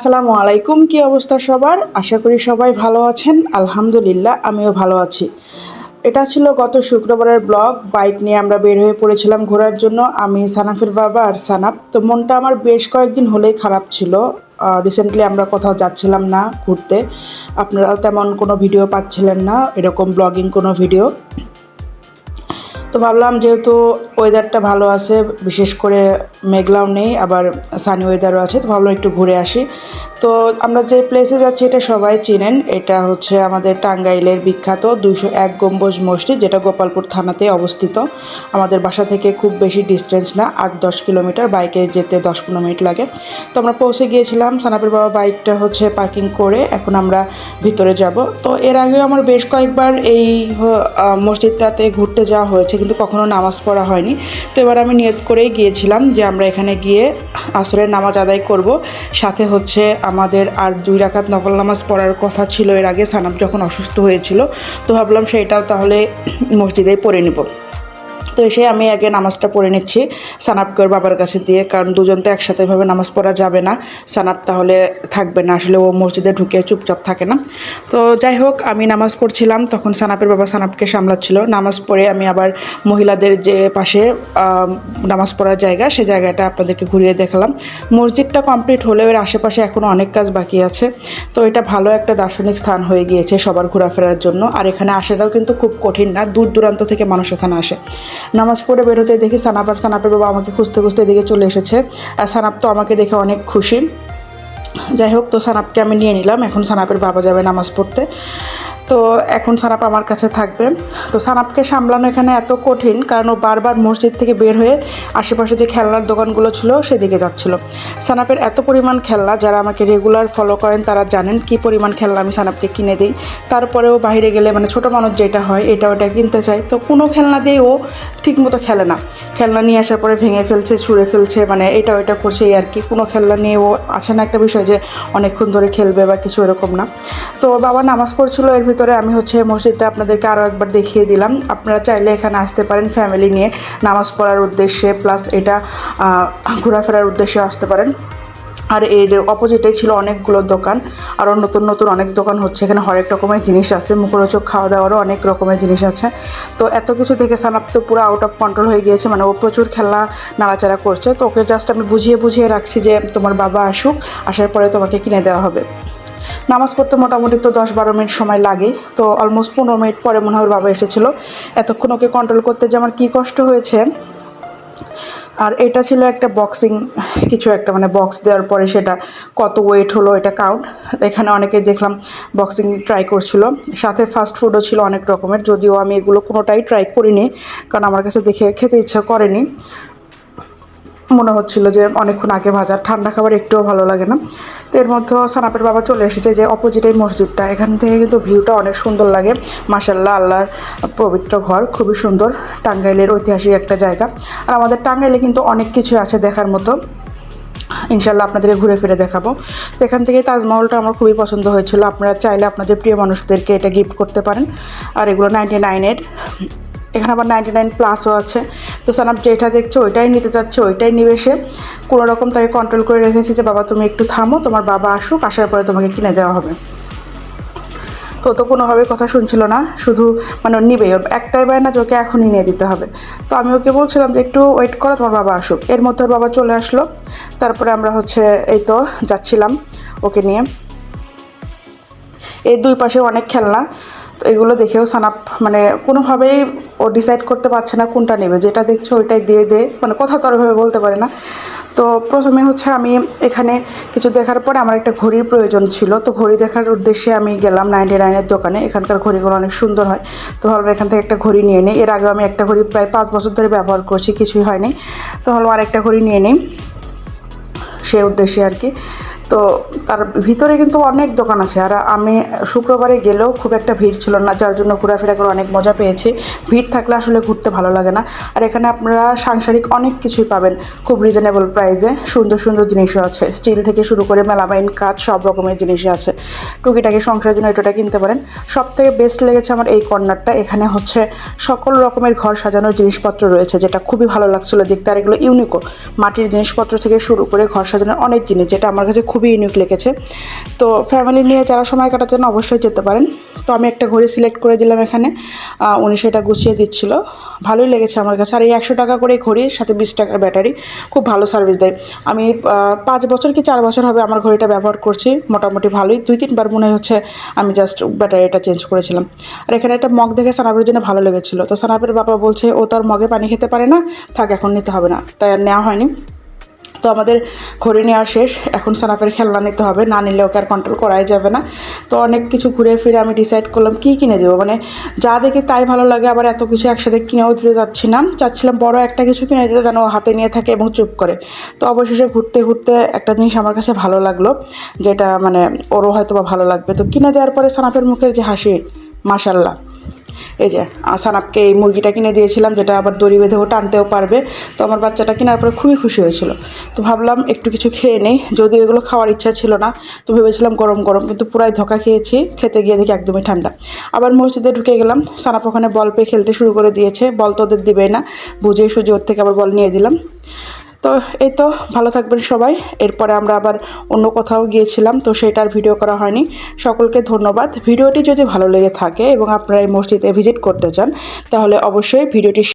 আসসালামু আলাইকুম, কি অবস্থা সবার? আশা করি সবাই ভালো আছেন। আলহামদুলিল্লাহ, আমিও ভালো আছি। এটা ছিল গত শুক্রবারের ব্লগ। বাইক নিয়ে আমরা বের হয়ে পড়েছিলাম ঘোরার জন্য। আমি সানাফের বাবা আর সানাপ। তো মনটা আমার বেশ কয়েকদিন হলেই খারাপ ছিল। রিসেন্টলি আমরা কোথাও যাচ্ছিলাম না, ঘুরতে। আপনারাও তেমন কোনো ভিডিও পাচ্ছিলেন না। এরকম ব্লগিং কোনো ভিডিও তো ভাবলাম যেহেতু ওয়েদারটা ভালো আছে, বিশেষ করে মেঘলাও নেই, আবার সানি ওয়েদারও আছে, তো ভাবলাম একটু ঘুরে আসি। তো আমরা যে প্লেসে যাচ্ছি এটা সবাই চিনেন, এটা হচ্ছে আমাদের টাঙ্গাইলের বিখ্যাত দুশো এক গম্বুজ মসজিদ, যেটা গোপালপুর থানাতে অবস্থিত। আমাদের বাসা থেকে খুব বেশি ডিস্টেন্স না আট দশ কিলোমিটার বাইকে যেতে দশ পনেরো মিনিট লাগে। তো আমরা পৌঁছে গিয়েছিলাম, সানাপের বাবা বাইকটা হচ্ছে পার্কিং করে এখন আমরা ভিতরে যাব। তো এর আগেও আমার বেশ কয়েকবার এই মসজিদটাতে ঘুরতে যাওয়া হয়েছে কিন্তু কখনো নামাজ পড়া হয়নি। তো এবার আমি নিয়ত করেই গিয়েছিলাম যে আমরা এখানে গিয়ে আসরের নামাজ আদায় করব। সাথে হচ্ছে আমাদের আর দুই রাকাত নকল নামাজ পড়ার কথা ছিল এর আগে সানাব যখন অসুস্থ হয়েছিল, তো ভাবলাম সেটাও তাহলে মসজিদেই পড়ে নিব। তো এসে আমি আগে নামাজটা পড়ে নিচ্ছি সানাপকে ওর বাবার কাছে দিয়ে, কারণ দুজন তো একসাথে এভাবে নামাজ পড়া যাবে না। সানাপ তাহলে থাকবে না, আসলে ও মসজিদে ঢুকে চুপচাপ থাকে না। তো যাই হোক, আমি নামাজ পড়ছিলাম, তখন সানাপের বাবা সানাপকে সামলাচ্ছিল। নামাজ পড়ে আমি আবার মহিলাদের যে পাশে নামাজ পড়ার জায়গা, সে জায়গাটা আপনাদেরকে ঘুরিয়ে দেখালাম। মসজিদটা কমপ্লিট হলেও এর আশেপাশে এখনও অনেক কাজ বাকি আছে। তো এটা ভালো একটা দার্শনিক স্থান হয়ে গিয়েছে সবার ঘোরাফেরার জন্য। আর এখানে আসাটাও কিন্তু খুব কঠিন না, দূর দূরান্ত থেকে মানুষ এখানে আসে। নামাজ পড়ে বেরোতে দেখি সানাপ আর সানাপের বাবা আমাকে খুঁজতে খুঁজতে এদিকে চলে এসেছে। আর সানাপ তো আমাকে দেখে অনেক খুশি। যাই হোক, তো সানাপকে আমি নিয়ে নিলাম। এখন সানাপের বাবা যাবে নামাজ পড়তে। তো এখন সানাপ আমার কাছে থাকবে। তো সানাপকে সামলানো এখানে এত কঠিন, কারণ ও বারবার মসজিদ থেকে বের হয়ে আশেপাশে যে খেলনার দোকানগুলো ছিল সেদিকে যাচ্ছিল। সানাপের এত পরিমাণ খেলনা যারা আমাকে রেগুলার ফলো করেন তারা জানেন কি পরিমাণ খেলনা আমি সানাপকে কিনে দিই। তারপরেও বাইরে গেলে মানে ছোটো মানুষ যেটা হয় এটা ওটা কিনতে চায়। তো কোনো খেলনা দিয়ে ও ঠিকমতো খেলে না। খেলনা নিয়ে আসার পরে ভেঙে ফেলছে, ছুঁড়ে ফেলছে মানে এটা ওইটা করছে আর কি। কোনো খেলনা নিয়ে ও আছে না একটা বিষয় যে অনেকক্ষণ ধরে খেলবে বা কিছু এরকম না। তো বাবা নামাজ পড়ছিল, এর ভিতরে আমি হচ্ছে মসজিদটা আপনাদেরকে আরও একবার দেখিয়ে দিলাম। আপনারা চাইলে এখানে আসতে পারেন ফ্যামিলি নিয়ে। নামাজ পড়ার উদ্দেশ্যে, প্লাস এটা ঘোরাফেরার উদ্দেশ্যে আসতে পারেন। আর এর অপোজিটে ছিল অনেকগুলো দোকান আরও নতুন নতুন অনেক দোকান হচ্ছে। এখানে হরেক রকমের জিনিস আছে, মুখরোচক খাওয়া দাওয়ারও অনেক রকমের জিনিস আছে। তো এত কিছু দেখে সানাপ তো পুরো আউট অফ কন্ট্রোল হয়ে গিয়েছে। মানে ও প্রচুর খেলনা নাড়াচাড়া করছে। তো ওকে জাস্ট আমি বুঝিয়ে বুঝিয়ে রাখছি যে তোমার বাবা আসুক, আসার পরে তোমাকে কিনে দেওয়া হবে। নামাজ পড়তে মোটামুটি তো দশ বারো মিনিট সময় লাগে, তো অলমোস্ট পনেরো মিনিট পরে মনে হয় বাবা এসেছিল। এতক্ষণ ওকে কন্ট্রোল করতে যে আমার কী কষ্ট হয়েছে। আর এটা ছিল একটা বক্সিং কিছু একটা মানে বক্স দেওয়ার পরে সেটা কত ওয়েট হলো এটা কাউন্ট এখানে অনেকে দেখলাম বক্সিং ট্রাই করছিল। সাথে ফাস্ট ফুডও ছিল অনেক রকমের, যদিও আমি এগুলো কোনোটাই ট্রাই করিনি, কারণ আমার কাছে দেখে খেতে ইচ্ছা করেনি। মনে হচ্ছিল যে অনেকক্ষণ আগে ভাজা ঠান্ডা খাবার একটুও ভালো লাগে না। তো এর মধ্যে সানাপের বাবা চলে এসেছে যে অপোজিটের মসজিদটা। এখান থেকে কিন্তু ভিউটা অনেক সুন্দর লাগে। মাসাল্লাহ আল্লাহর পবিত্র ঘর, খুবই সুন্দর। টাঙ্গাইলের ঐতিহাসিক একটা জায়গা। আর আমাদের টাঙ্গাইলে কিন্তু অনেক কিছু আছে দেখার মতো। ইনশাল্লাহ আপনাদেরকে ঘুরে ফিরে দেখাবো। তো এখান থেকে তাজমহলটা আমার খুবই পছন্দ হয়েছিল। আপনারা চাইলে আপনাদের প্রিয় মানুষদেরকে এটা গিফট করতে পারেন। আর এগুলো নাইনটি নাইনের এখানে আবার নাইনটি নাইন প্লাসও আছে। তো সানাপ যেটা দেখছে ওইটাই নিতে চাচ্ছে, ওইটাই নিবে সে। কোনো রকম তাকে কন্ট্রোল করে রেখেছি যে, বাবা, তুমি একটু থামো, তোমার বাবা আসুক, আসার পরে তোমাকে কিনে দেওয়া হবে। তো তো কোনোভাবে কথা শুনছিল না, শুধু মানে নিবে একটাই বায় না যে ওকে এখনই নিয়ে দিতে হবে। তো আমি ওকে বলছিলাম যে, একটু ওয়েট করো, তোমার বাবা আসুক। এর মধ্যে ওর বাবা চলে আসলো। তারপরে আমরা হচ্ছে এই তো যাচ্ছিলাম ওকে নিয়ে। এই দুই পাশে অনেক খেলনা। তো এগুলো দেখেও সানাপ মানে কোনোভাবেই ও ডিসাইড করতে পারছে না কোনটা নেবে। যেটা দেখছে ওইটাই দিয়ে দে। মানে কথা তো বলতে পারে না। তো প্রথমে হচ্ছে আমি এখানে কিছু দেখার পরে আমার একটা ঘড়ির প্রয়োজন ছিল। তো ঘড়ি দেখার উদ্দেশ্যে আমি গেলাম নাইনটি নাইনের দোকানে। এখানকার ঘড়িগুলো অনেক সুন্দর হয়। তো ভাবলাম এখান থেকে একটা ঘড়ি নিয়ে নিই। এর আগে আমি একটা ঘড়ি প্রায় পাঁচ বছর ধরে ব্যবহার করছি, কিছুই হয়নি। তো ভাবলাম আরেকটা ঘড়ি নিয়ে নিই। সে উদ্দেশ্যে আর কি। তো তার ভিতরে কিন্তু অনেক দোকান আছে। আর আমি শুক্রবারে গেলেও খুব একটা ভিড় ছিল না, যার জন্য ঘোরাফেরা করে অনেক মজা পেয়েছি। ভিড় থাকলে আসলে ঘুরতে ভালো লাগে না। আর এখানে আপনারা সাংসারিক অনেক কিছুই পাবেন, খুব রিজনেবল প্রাইসে সুন্দর সুন্দর জিনিসও আছে। স্টিল থেকে শুরু করে মেলামাইন কাজ সব রকমের জিনিসই আছে। টুকিটাকি সংসারের জন্য এটা কিনতে পারেন। সব থেকে বেস্ট লেগেছে আমার এই কর্নারটা। এখানে হচ্ছে সকল রকমের ঘর সাজানোর জিনিসপত্র রয়েছে, যেটা খুবই ভালো লাগছিল দেখতে। আর এগুলো ইউনিকো। মাটির জিনিসপত্র থেকে শুরু করে ঘর সাজানোর অনেক জিনিস, যেটা আমার কাছে খুবই খুবই ইউনিক লেগেছে। তো ফ্যামিলি নিয়ে যারা সময় কাটাতে চান অবশ্যই যেতে পারেন। তো আমি একটা ঘড়ি সিলেক্ট করে দিলাম এখানে। উনি সেটা গুছিয়ে দিচ্ছিল। ভালোই লেগেছে আমার কাছে। আর এই একশো টাকা করে ঘড়ির সাথে বিশ টাকার ব্যাটারি খুব ভালো সার্ভিস দেয়। আমি পাঁচ বছর কি চার বছর হবে আমার ঘড়িটা ব্যবহার করছি। মোটামুটি ভালোই। দুই তিনবার মনে হচ্ছে আমি জাস্ট ব্যাটারিটা চেঞ্জ করেছিলাম। আর এখানে একটা মগ দেখে সানাবের জন্য ভালো লেগেছিলো। তো সানাবের বাবা বলছে, ও তার মগে পানি খেতে পারে না। থাক, এখন নিতে হবে না। তাই আর নেওয়া হয়নি। তো আমাদের ঘড়ি নেওয়া শেষ। এখন সানাফের খেলনা নিতে হবে, না নিলে ওকে আর কন্ট্রোল করাই যাবে না। তো অনেক কিছু ঘুরে ফিরে আমি ডিসাইড করলাম কী কিনে দেবো। মানে যা দেখি তাই ভালো লাগে, আবার এত কিছু একসাথে কিনেও দিতে যাচ্ছি না। চাচ্ছিলাম বড় একটা কিছু কিনে দিতে যেন হাতে নিয়ে থাকে এবং চুপ করে। তো অবশেষে ঘুরতে ঘুরতে একটা জিনিস আমার কাছে ভালো লাগল, যেটা মানে ওরও হয়তো বা ভালো লাগবে। তো কিনে দেওয়ার পরে সানাফের মুখের যে হাসি মাশাল্লাহ এই যে সানাপকে এই মুরগিটা কিনে দিয়েছিলাম, যেটা আবার দড়ি বেঁধেও টানতেও পারবে। তো আমার বাচ্চাটা কেনার পরে খুবই খুশি হয়েছিল। তো ভাবলাম একটু কিছু খেয়ে নেই যদি এগুলো খাওয়ার ইচ্ছা ছিল না, তো ভেবেছিলাম গরম গরম, কিন্তু পুরাই ধোকা খেয়েছি, খেতে গিয়ে দেখি একদমই ঠান্ডা। আবার মসজিদে ঢুকে গেলাম, সানাপ ওখানে বল পেয়ে খেলতে শুরু করে দিয়েছে, বল তো ওদের দিবেই না বুঝে সুঝে ওর থেকে আবার বল নিয়ে দিলাম। তো এই তো, ভালো থাকবেন সবাই। এরপরে আমরা আবার অন্য কোথাও গিয়েছিলাম, তো সেটার ভিডিও করা হয়নি। সকলকে ধন্যবাদ। ভিডিওটি যদি ভালো লেগে থাকে এবং আপনারা এই মসজিদে ভিজিট করতে চান, তাহলে অবশ্যই ভিডিওটি